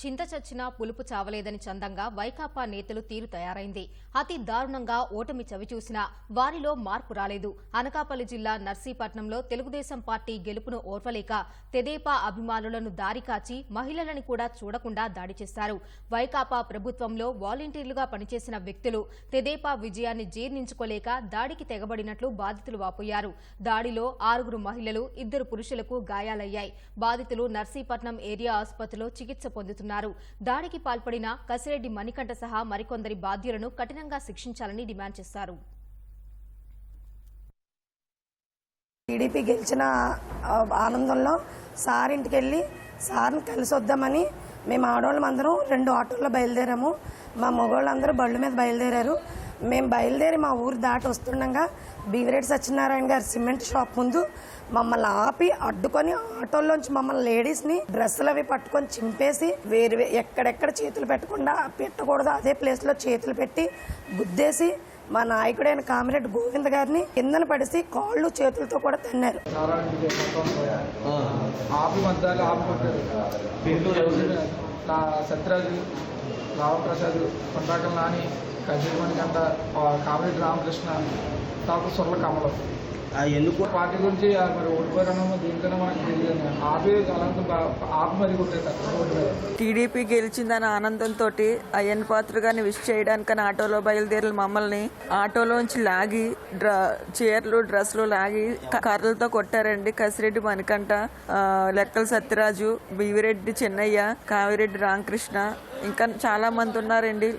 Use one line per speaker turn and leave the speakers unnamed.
చింత చచ్చినా పులుపు చావలేదని చందంగా వైకాపా నేతలు తీరు తయారైంది. అతి దారుణంగా ఓటమి చవిచూసినా వారిలో మార్పు రాలేదు. అనకాపల్లి జిల్లా నర్సీపట్నంలో తెలుగుదేశం పార్టీ గెలుపును ఓర్వలేక తెదేపా అభిమానులను దారికాచి మహిళలను మహిళలని కూడా చూడకుండా దాడి చేశారు. వైకాపా ప్రభుత్వంలో వాలంటీర్లుగా పనిచేసిన వ్యక్తులు తెదేపా విజయాన్ని జీర్ణించుకోలేక దాడికి తెగబడినట్లు బాధితులు వాపోయారు. దాడిలో ఆరుగురు మహిళలు ఇద్దరు పురుషులకు గాయాలయ్యాయి. బాధితులు నర్సీపట్నం ఏరియా ఆసుపత్రిలో చికిత్స పొందుతున్నారు. దాడికి పాల్పడిన కసిరెడ్డి మణికంఠ సహా మరికొందరి బాధ్యులను కఠినంగా శిక్షించాలని డిమాండ్ చేశారు.
టీడీపీ గెలిచిన ఆనందంలో సార్ ఇంటికి వెళ్ళి సార్ని కలిసి వద్దామని మేము ఆడవాళ్ళం అందరం రెండు ఆటోల్లో బయలుదేరాము. మా మగవాళ్ళందరూ బళ్ళు మీద బయలుదేరారు. మేము బయలుదేరి మా ఊరు దాటి వస్తుండగా బీవిరెడ్డి సత్యనారాయణ గారి సిమెంట్ షాప్ ముందు మమ్మల్ని ఆపి అడ్డుకొని ఆటోల్లోంచి మమ్మల్ని లేడీస్ని డ్రెస్సులు అవి పట్టుకొని చింపేసి వేరు ఎక్కడెక్కడ చేతులు పెట్టకుండా పెట్టకూడదు అదే ప్లేస్లో చేతులు పెట్టి గుద్దేసి మా నాయకుడైన కామిరెడ్డి గోవింద్ గారిని కిందన పడిసి కాళ్ళు చేతులతో కూడా తన్నారు.
నా సత్యరాజు రామప్రసాద్ కొండాకల్ నాని కజీమణి గంట కామిరెడ్డి రామకృష్ణ తాపు సుర్ల కమలం.
ఎందుకు?
పార్టీ గురించి ఆ మరి ఓడిపోయారనో దీనికన్నా మనకు తెలియదు. ఆపి అలాంటి ఆపు మరి కొట్టేస్తారు
టీడీపీ గెలిచిందన్న ఆనందంతో అయ్యన్ పాత్ర గారిని విష్ చేయడానికని ఆటోలో బయలుదేరిన మమ్మల్ని ఆటోలోంచి లాగి డ్ర చీరలు డ్రెస్సులు లాగి క- కర్రలతో కొట్టారండి కసిరెడ్డి మణికంఠ ఆ, లెక్కల సత్యరాజు బివిరెడ్డి చెన్నయ్య కావిరెడ్డి రామకృష్ణ ఇంకా చాలా మంది ఉన్నారండి.